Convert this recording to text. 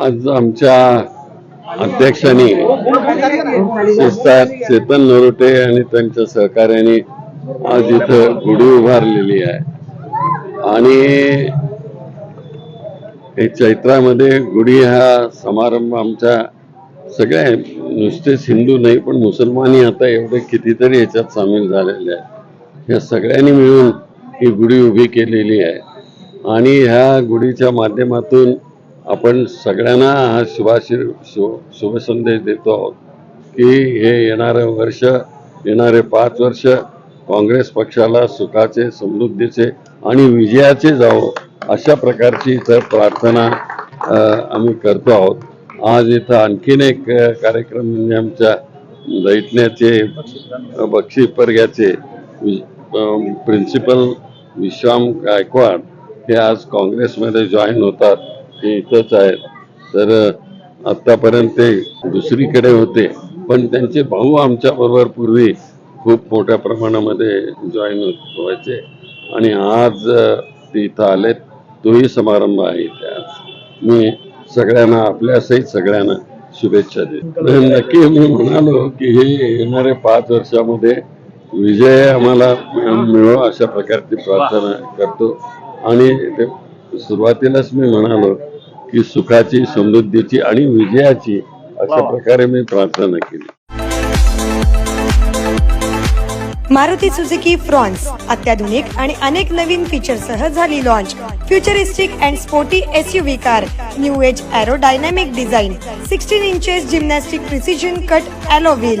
आज आमच्या अध्यक्षांनी चेतन नरोटे आणि त्यांच्या सहकार्याने आज इथं गुढी उभारलेली आहे. आणि हे चैत्रामध्ये गुढी हा समारंभ आमच्या सगळ्या नुसतेच हिंदू नाही पण मुसलमानही आता एवढे कितीतरी याच्यात सामील झालेले आहेत. या सगळ्यांनी मिळून ही गुढी उभी केलेली आहे. आणि ह्या गुढीच्या माध्यमातून आपण सगळ्यांना हा शुभाशीर शुभ शुभसंदेश देतो आहोत की हे येणारं वर्ष येणारे पाच वर्ष काँग्रेस पक्षाला सुखाचे समृद्धीचे आणि विजयाचे जावो अशा प्रकारची इथं प्रार्थना आम्ही करतो आहोत. आज इथं आणखीन एक कार्यक्रम म्हणजे आमच्या दैटण्याचे बक्षी पर्ग्याचे प्रिन्सिपल विश्राम गायकवाड हे आज काँग्रेसमध्ये जॉईन होतात. ते इथंच आहेत तर आतापर्यंत ते दुसरीकडे होते. पण त्यांचे भाऊ आमच्या बरोबर पूर्वी खूप मोठ्या प्रमाणामध्ये जॉईन व्हायचे. आणि आज ते इथं आलेत. तोही समारंभ आहे इथे. आज मी सगळ्यांना आपल्या सहित सगळ्यांना शुभेच्छा देतो. नक्की मी म्हणालो की हे येणाऱ्या पाच वर्षामध्ये विजय आम्हाला मिळो अशा प्रकारची प्रार्थना करतो. आणि ते सुरुवातीलाच मी म्हणालो की सुखाची समृद्धीची आणि विजयाची अशा प्रकारे मी प्रार्थना केली. मारुती सुझुकी फ्रॉन्स अत्याधुनिक आणि अनेक नवीन फीचरसह झाली launch futuristic and sporty S U V car new age aerodynamic design sixteen inches gymnastic precision cut wheel